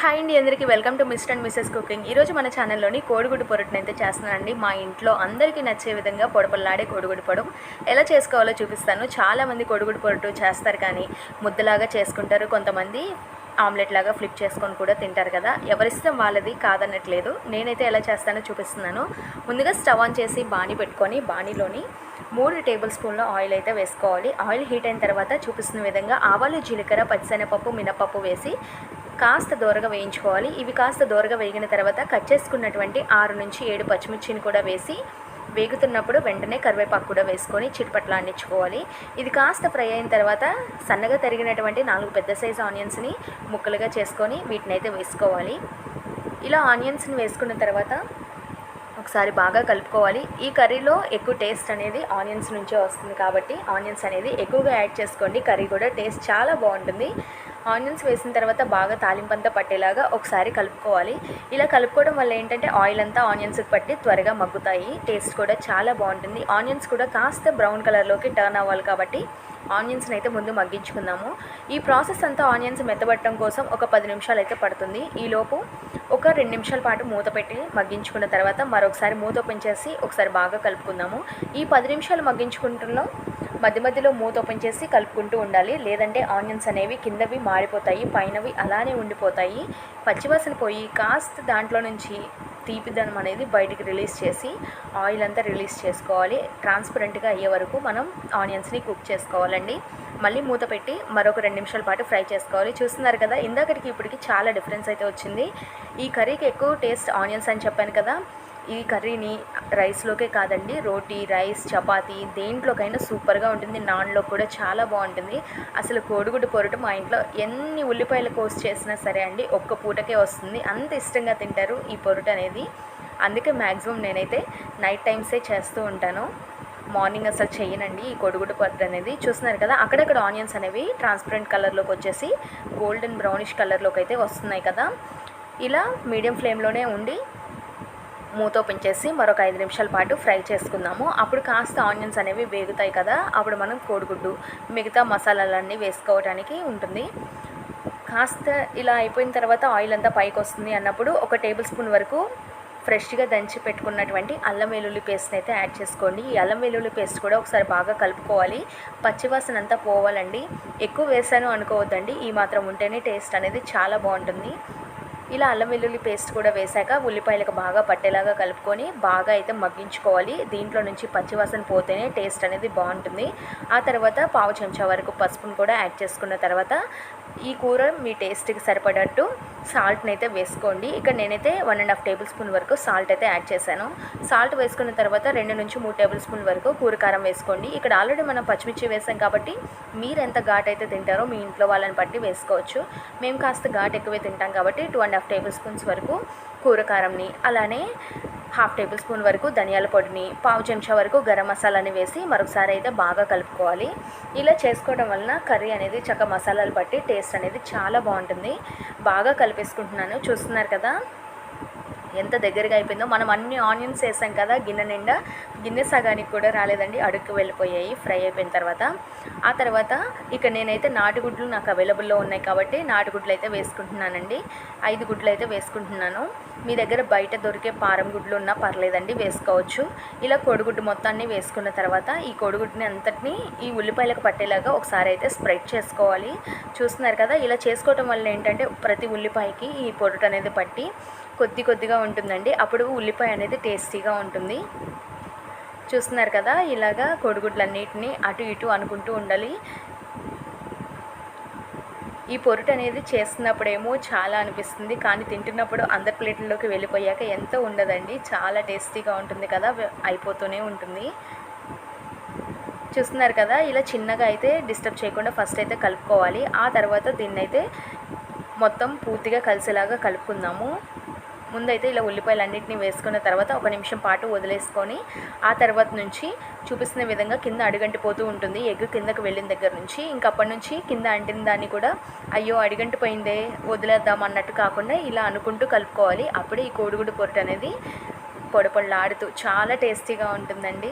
Hi అండి అందరికీ welcome to mister and Mrs cooking. ఈరోజు మన ఛానల్లోని కోడిగుడ్డు పొరటును అయితే చేస్తున్నానండి. మా ఇంట్లో అందరికీ నచ్చే విధంగా పొడపల్లాడే కోడిగుడ్డు పొడం. ఎలా చేసుకోవాలో చూపిస్తాను. చాలామంది కోడిగుడ్డు పొరటు చేస్తారు కానీ ముద్దలాగా చేసుకుంటారు. కొంతమంది ఆమ్లెట్ లాగా ఫ్లిప్ చేసుకొని కూడా తింటారు కదా. ఎవరిష్టం వాళ్ళది కాదనట్లేదు. నేనైతే ఎలా చేస్తానో చూపిస్తున్నాను. ముందుగా స్టవ్ ఆన్ చేసి బాణీ పెట్టుకొని బాణీలోని మూడు టేబుల్ స్పూన్ల ఆయిల్ అయితే వేసుకోవాలి. ఆయిల్ హీట్ అయిన తర్వాత చూపిస్తున్న విధంగా ఆవాలు జీలకర్ర పచ్చిశనగపప్పు మినపప్పు వేసి కాస్త దూరగా వేయించుకోవాలి. ఇవి కాస్త దూరగా వేగిన తర్వాత కట్ చేసుకున్నటువంటి ఆరు నుంచి ఏడు పచ్చిమిర్చిని కూడా వేసి వేగుతున్నప్పుడు వెంటనే కరివేపాకు కూడా వేసుకొని చిట్పట్లాడించుకోవాలి ఇది కాస్త ఫ్రై అయిన తర్వాత సన్నగా తరిగినటువంటి నాలుగు పెద్ద సైజు ఆనియన్స్ని ముక్కలుగా చేసుకొని వీటిని అయితే వేసుకోవాలి. ఇలా ఆనియన్స్ని వేసుకున్న తర్వాత ఒకసారి బాగా కలుపుకోవాలి. ఈ కర్రీలో ఎక్కువ టేస్ట్ అనేది ఆనియన్స్ నుంచే వస్తుంది కాబట్టి ఆనియన్స్ అనేది ఎక్కువగా యాడ్ చేసుకోండి. కర్రీ కూడా టేస్ట్ చాలా బాగుంటుంది. ఆనియన్స్ వేసిన తర్వాత బాగా తాలింపంతా పట్టేలాగా ఒకసారి కలుపుకోవాలి. ఇలా కలుపుకోవడం వల్ల ఏంటంటే ఆయిల్ అంతా ఆనియన్స్కి పట్టి త్వరగా మగ్గుతాయి. టేస్ట్ కూడా చాలా బాగుంటుంది. ఆనియన్స్ కూడా కాస్త బ్రౌన్ కలర్లోకి టర్న్ అవ్వాలి కాబట్టి ఆనియన్స్ని అయితే ముందు మగ్గించుకుందాము. ఈ ప్రాసెస్ అంతా ఆనియన్స్ మెత్తబట్టడం కోసం ఒక పది నిమిషాలు అయితే పడుతుంది ఈలోపు ఒక రెండు నిమిషాల పాటు మూత పెట్టి మగ్గించుకున్న తర్వాత మరొకసారి మూత ఓపెన్ చేసి ఒకసారి బాగా కలుపుకుందాము. ఈ పది నిమిషాలు మగ్గించుకుంటున్నాం. మధ్య మధ్యలో మూత ఓపెన్ చేసి కలుపుకుంటూ ఉండాలి. లేదంటే ఆనియన్స్ అనేవి కిందవి మాడిపోతాయి పైనవి అలానే ఉండిపోతాయి. పచ్చివాసన పోయి కాస్త దాంట్లో నుంచి తీపిదనం అనేది బయటికి రిలీజ్ చేసి ఆయిల్ అంతా రిలీజ్ చేసుకోవాలి. ట్రాన్స్పరెంట్గా అయ్యే వరకు మనం ఆనియన్స్ని కుక్ చేసుకోవాలండి. మళ్ళీ మూత పెట్టి మరొక రెండు నిమిషాల పాటు ఫ్రై చేసుకోవాలి. చూస్తున్నారు కదా ఇందాకటికి ఇప్పటికి చాలా డిఫరెన్స్ అయితే వచ్చింది. ఈ కర్రీకి ఎక్కువ టేస్ట్ ఆనియన్స్ అని చెప్పాను కదా ఈ కర్రీని రైస్లోకే కాదండి రోటీ రైస్ చపాతీ దేంట్లోకైనా సూపర్గా ఉంటుంది. నాన్లో కూడా చాలా బాగుంటుంది. అసలు కోడిగుడ్డు పొరటు మా ఇంట్లో ఎన్ని ఉల్లిపాయలు కోసి చేసినా సరే అండి ఒక్క పూటకే వస్తుంది. అంత ఇష్టంగా తింటారు ఈ పొరటు అనేది. అందుకే మ్యాక్సిమం నేనైతే నైట్ టైమ్సే చేస్తూ ఉంటాను. మార్నింగ్ అసలు చేయనండి ఈ కొడుగుడు పట్టు అనేది. చూస్తున్నారు కదా అక్కడక్కడ ఆనియన్స్ అనేవి ట్రాన్స్పరెంట్ కలర్లోకి వచ్చేసి గోల్డెన్ బ్రౌనిష్ కలర్లోకి అయితే వస్తున్నాయి కదా. ఇలా మీడియం ఫ్లేమ్లోనే ఉండి మూత ఓపెన్ చేసి మరొక ఐదు నిమిషాల పాటు ఫ్రై చేసుకుందాము. అప్పుడు కాస్త ఆనియన్స్ అనేవి వేగుతాయి కదా అప్పుడు మనం కోడిగుడ్డు మిగతా మసాలాలన్నీ వేసుకోవడానికి ఉంటుంది. కాస్త ఇలా అయిపోయిన తర్వాత ఆయిల్ అంతా పైకి వస్తుంది అన్నప్పుడు ఒక టేబుల్ స్పూన్ వరకు ఫ్రెష్గా దంచి పెట్టుకున్నటువంటి అల్లం వెల్లుల్లి పేస్ట్ని అయితే యాడ్ చేసుకోండి. ఈ అల్లం వెల్లుల్లి పేస్ట్ కూడా ఒకసారి బాగా కలుపుకోవాలి. పచ్చివాసన అంతా పోవాలండి. ఎక్కువ వేసాను అనుకోవద్దండి. ఈ మాత్రం ఉంటేనే టేస్ట్ అనేది చాలా బాగుంటుంది. ఇలా అల్లం వెల్లుల్లి పేస్ట్ కూడా వేశాక ఉల్లిపాయలకు బాగా పట్టేలాగా కలుపుకొని బాగా అయితే మగ్గించుకోవాలి. దీంట్లో నుంచి పచ్చివాసన పోతేనే టేస్ట్ అనేది బాగుంటుంది. ఆ తర్వాత పావు చెంచా వరకు పసుపును కూడా యాడ్ చేసుకున్న తర్వాత ఈ కూర మీ టేస్ట్కి సరిపడట్టు సాల్ట్ని అయితే వేసుకోండి. ఇక్కడ నేనైతే one and half table spoon వరకు సాల్ట్ అయితే యాడ్ చేశాను. సాల్ట్ వేసుకున్న తర్వాత రెండు నుంచి మూడు టేబుల్ స్పూన్ వరకు కూర కారం వేసుకోండి. ఇక్కడ ఆల్రెడీ మనం పచ్చిమిర్చి వేసాం కాబట్టి మీరు ఎంత ఘాట్ అయితే తింటారో మీ ఇంట్లో వాళ్ళని బట్టి వేసుకోవచ్చు. మేము కాస్త ఘాట్ ఎక్కువే తింటాం కాబట్టి two and half table spoons వరకు కూర కారంని అలానే హాఫ్ టేబుల్ స్పూన్ వరకు ధనియాల పొడిని పావు చెంచా వరకు గరం మసాలాని వేసి మరొకసారి అయితే బాగా కలుపుకోవాలి. ఇలా చేసుకోవడం వలన కర్రీ అనేది చక్క మసాలాలు పట్టి టేస్ట్ అనేది చాలా బాగుంటుంది. బాగా కలిపేసుకుంటున్నాను. చూస్తున్నారు కదా? ఎంత దగ్గరగా అయిపోయిందో మనం అన్ని ఆనియన్స్ వేసాం కదా గిన్నె నిండా. గిన్నె సగానికి కూడా రాలేదండి అడుక్కు వెళ్ళిపోయాయి ఫ్రై అయిపోయిన తర్వాత. ఆ తర్వాత ఇక నేనైతే నాటుగుడ్లు నాకు అవైలబుల్లో ఉన్నాయి కాబట్టి నాటుగుడ్లు అయితే వేసుకుంటున్నానండి. ఐదు గుడ్లు అయితే వేసుకుంటున్నాను. మీ దగ్గర బయట దొరికే పారం గుడ్లు ఉన్నా పర్లేదండి వేసుకోవచ్చు. ఇలా కోడిగుడ్డు మొత్తాన్ని వేసుకున్న తర్వాత ఈ కోడిగుడ్డుని అంతటిని ఈ ఉల్లిపాయలకు పట్టేలాగా ఒకసారి అయితే స్ప్రెడ్ చేసుకోవాలి. చూస్తున్నారు కదా ఇలా చేసుకోవటం వల్ల ఏంటంటే ప్రతి ఉల్లిపాయకి ఈ పొడుటు అనేది పట్టి కొద్ది కొద్దిగా ఉంటుందండి. అప్పుడు ఉల్లిపాయ అనేది టేస్టీగా ఉంటుంది. చూస్తున్నారు కదా ఇలాగా కోడిగుడ్లన్నిటిని అటు ఇటు అనుకుంటూ ఉండాలి. ఈ పొరుటు అనేది చేస్తున్నప్పుడేమో చాలా అనిపిస్తుంది. కానీ తింటున్నప్పుడు అందరి ప్లేట్లలోకి వెళ్ళిపోయాక ఎంతో ఉండదండి. చాలా టేస్టీగా ఉంటుంది కదా అయిపోతూనే ఉంటుంది. చూస్తున్నారు కదా ఇలా చిన్నగా అయితే డిస్టర్బ్ చేయకుండా ఫస్ట్ అయితే కలుపుకోవాలి. ఆ తర్వాత దీన్ని అయితే మొత్తం పూర్తిగా కలిసేలాగా కలుపుకుందాము. ముందైతే ఇలా ఉల్లిపాయలు అన్నింటినీ వేసుకున్న తర్వాత ఒక నిమిషం పాటు వదిలేసుకొని ఆ తర్వాత నుంచి చూపిస్తున్న విధంగా కింద అడుగంటిపోతూ ఉంటుంది. ఎగ్ కిందకు వెళ్ళిన దగ్గర నుంచి. ఇంకా అప్పటి నుంచి కింద అంటిన దాన్ని కూడా అయ్యో అడిగంటిపోయిందే వదిలేద్దాం అన్నట్టు కాకుండా ఇలా అనుకుంటూ కలుపుకోవాలి. అప్పుడే ఈ కోడిగుడ్డు పొరటు అనేది పొడపొడలాడుతూ చాలా టేస్టీగా ఉంటుందండి.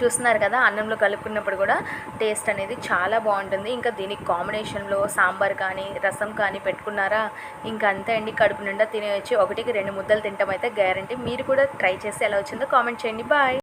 చూస్తున్నారు కదా అన్నంలో కలుపుకున్నప్పుడు కూడా టేస్ట్ అనేది చాలా బాగుంటుంది. ఇంకా దీనికి కాంబినేషన్లో సాంబార్ కానీ రసం కానీ పెట్టుకున్నారా? ఇంకా అంతే అండి. కడుపు నిండా తినేయచ్చు. ఒకటికి రెండు ముద్దలు తింటాం అయితే గ్యారంటీ. మీరు కూడా ట్రై చేసి ఎలా వచ్చిందో కామెంట్ చేయండి. బాయ్.